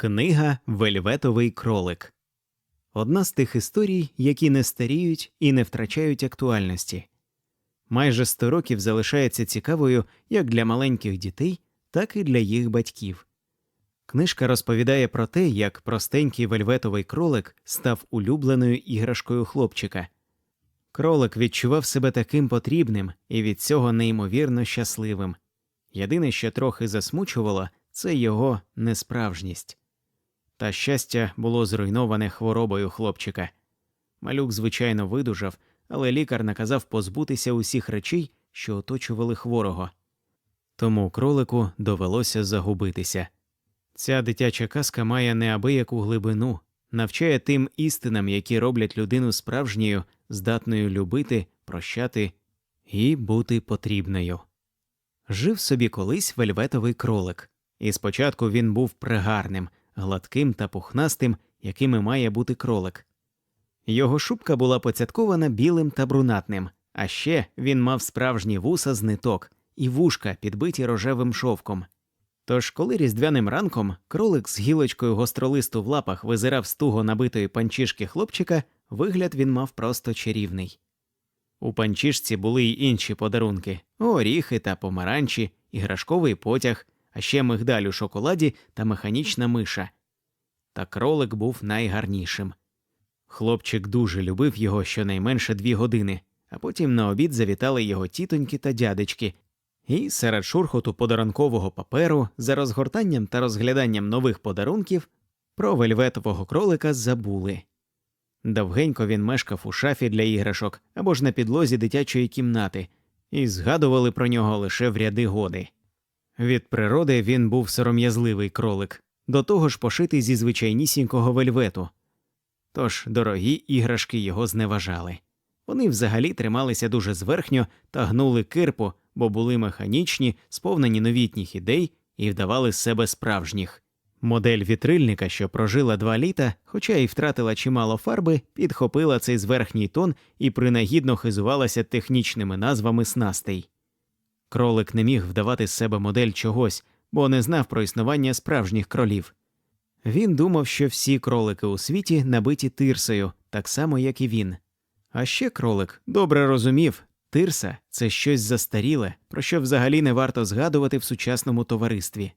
Книга Вельветовий кролик. Одна з тих історій, які не старіють і не втрачають актуальності. Майже сто років залишається цікавою як для маленьких дітей, так і для їх батьків. Книжка розповідає про те, як простенький вельветовий кролик став улюбленою іграшкою хлопчика. Кролик відчував себе таким потрібним і від цього неймовірно щасливим. Єдине, що трохи засмучувало, це його несправжність. Та щастя було зруйноване хворобою хлопчика. Малюк, звичайно, видужав, але лікар наказав позбутися усіх речей, що оточували хворого. Тому кролику довелося загубитися. Ця дитяча казка має неабияку глибину, навчає тим істинам, які роблять людину справжньою, здатною любити, прощати і бути потрібною. Жив собі колись вельветовий кролик, і спочатку він був пригарним, гладким та пухнастим, якими має бути кролик. Його шубка була поцяткована білим та брунатним, а ще він мав справжні вуса з ниток і вушка, підбиті рожевим шовком. Тож, коли різдвяним ранком кролик з гілочкою гостролисту в лапах визирав з туго набитої панчішки хлопчика, вигляд він мав просто чарівний. У панчішці були й інші подарунки оріхи та помаранчі, іграшковий потяг, а ще мигдаль у шоколаді та механічна миша. Та кролик був найгарнішим. Хлопчик дуже любив його щонайменше дві години, а потім на обід завітали його тітоньки та дядечки, і серед шурхоту подарункового паперу за розгортанням та розгляданням нових подарунків про вельветового кролика забули. Довгенько він мешкав у шафі для іграшок або ж на підлозі дитячої кімнати, і згадували про нього лише в ряди годи. Від природи він був сором'язливий кролик, до того ж пошитий зі звичайнісінького вельвету. Тож дорогі іграшки його зневажали. Вони взагалі трималися дуже зверхньо та гнули кирпу, бо були механічні, сповнені новітніх ідей і вдавали з себе справжніх. Модель вітрильника, що прожила два літа, хоча й втратила чимало фарби, підхопила цей зверхній тон і принагідно хизувалася технічними назвами снастей. Кролик не міг вдавати з себе модель чогось, бо не знав про існування справжніх кролів. Він думав, що всі кролики у світі набиті тирсою, так само, як і він. А ще кролик добре розумів, тирса це щось застаріле, про що взагалі не варто згадувати в сучасному товаристві.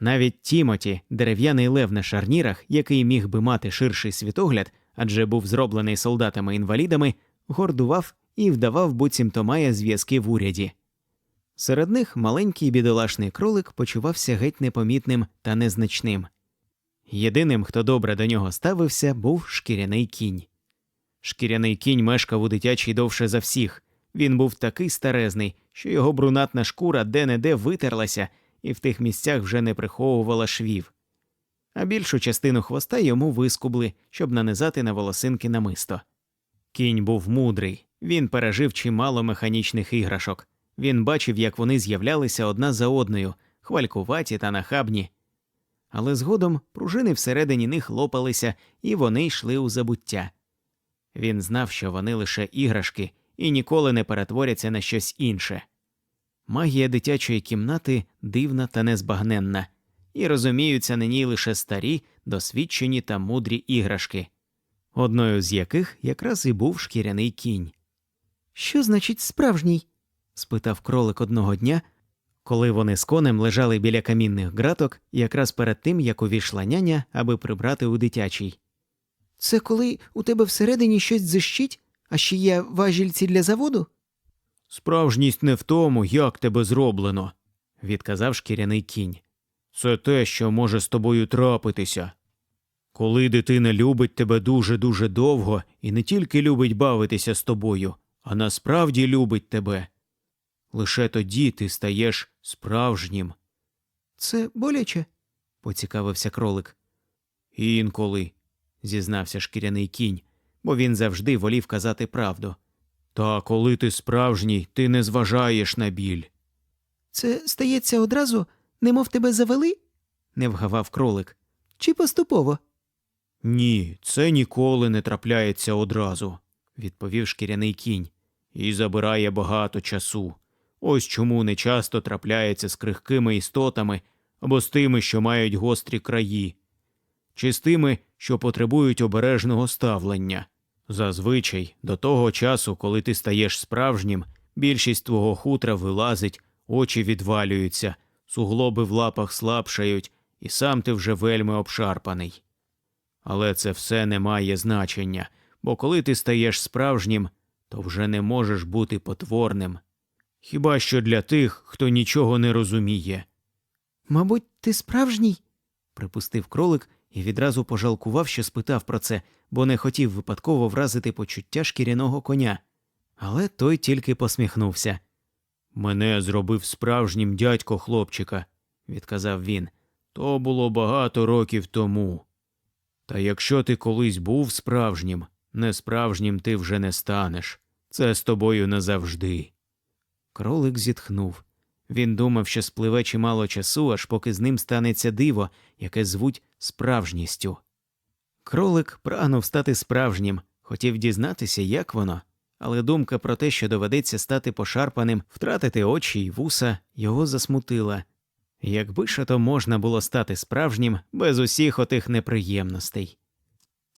Навіть Тімоті, дерев'яний лев на шарнірах, який міг би мати ширший світогляд, адже був зроблений солдатами-інвалідами, гордував і вдавав, буцімто має зв'язки в уряді. Серед них маленький бідолашний кролик почувався геть непомітним та незначним. Єдиним, хто добре до нього ставився, був шкіряний кінь. Шкіряний кінь мешкав у дитячій довше за всіх. Він був такий старезний, що його брунатна шкура де-не-де витерлася і в тих місцях вже не приховувала швів. А більшу частину хвоста йому вискубли, щоб нанизати на волосинки намисто. Кінь був мудрий, він пережив чимало механічних іграшок. Він бачив, як вони з'являлися одна за одною, хвалькуваті та нахабні. Але згодом пружини всередині них лопалися, і вони йшли у забуття. Він знав, що вони лише іграшки і ніколи не перетворяться на щось інше. Магія дитячої кімнати дивна та незбагненна, і розуміються на ній лише старі, досвідчені та мудрі іграшки, одною з яких якраз і був шкіряний кінь. Що значить справжній? Спитав кролик одного дня, коли вони з конем лежали біля камінних ґраток, якраз перед тим, як увійшла няня, аби прибрати у дитячий. Це коли у тебе всередині щось зищить, а ще є важільці для заводу? Справжність не в тому, як тебе зроблено, відказав шкіряний кінь. Це те, що може з тобою трапитися. Коли дитина любить тебе дуже дуже довго і не тільки любить бавитися з тобою, а насправді любить тебе. Лише тоді ти стаєш справжнім. Це боляче? поцікавився кролик. Інколи, зізнався шкіряний кінь, бо він завжди волів казати правду. Та коли ти справжній, ти не зважаєш на біль. Це стається одразу, немов тебе завели? не вгавав кролик. Чи поступово? Ні, це ніколи не трапляється одразу, відповів шкіряний кінь, і забирає багато часу. Ось чому не часто трапляється з крихкими істотами або з тими, що мають гострі краї. чи з тими, що потребують обережного ставлення. Зазвичай, до того часу, коли ти стаєш справжнім, більшість твого хутра вилазить, очі відвалюються, суглоби в лапах слабшають, і сам ти вже вельми обшарпаний. Але це все не має значення, бо коли ти стаєш справжнім, то вже не можеш бути потворним. Хіба що для тих, хто нічого не розуміє. Мабуть, ти справжній? припустив кролик і відразу пожалкував, що спитав про це, бо не хотів випадково вразити почуття шкіряного коня. Але той тільки посміхнувся. Мене зробив справжнім дядько хлопчика, відказав він. То було багато років тому. Та якщо ти колись був справжнім, несправжнім ти вже не станеш. Це з тобою назавжди. Кролик зітхнув. Він думав, що спливе чимало часу, аж поки з ним станеться диво, яке звуть справжністю. Кролик прагнув стати справжнім, хотів дізнатися, як воно, але думка про те, що доведеться стати пошарпаним, втратити очі й вуса, його засмутила. Якби ж то можна було стати справжнім без усіх отих неприємностей.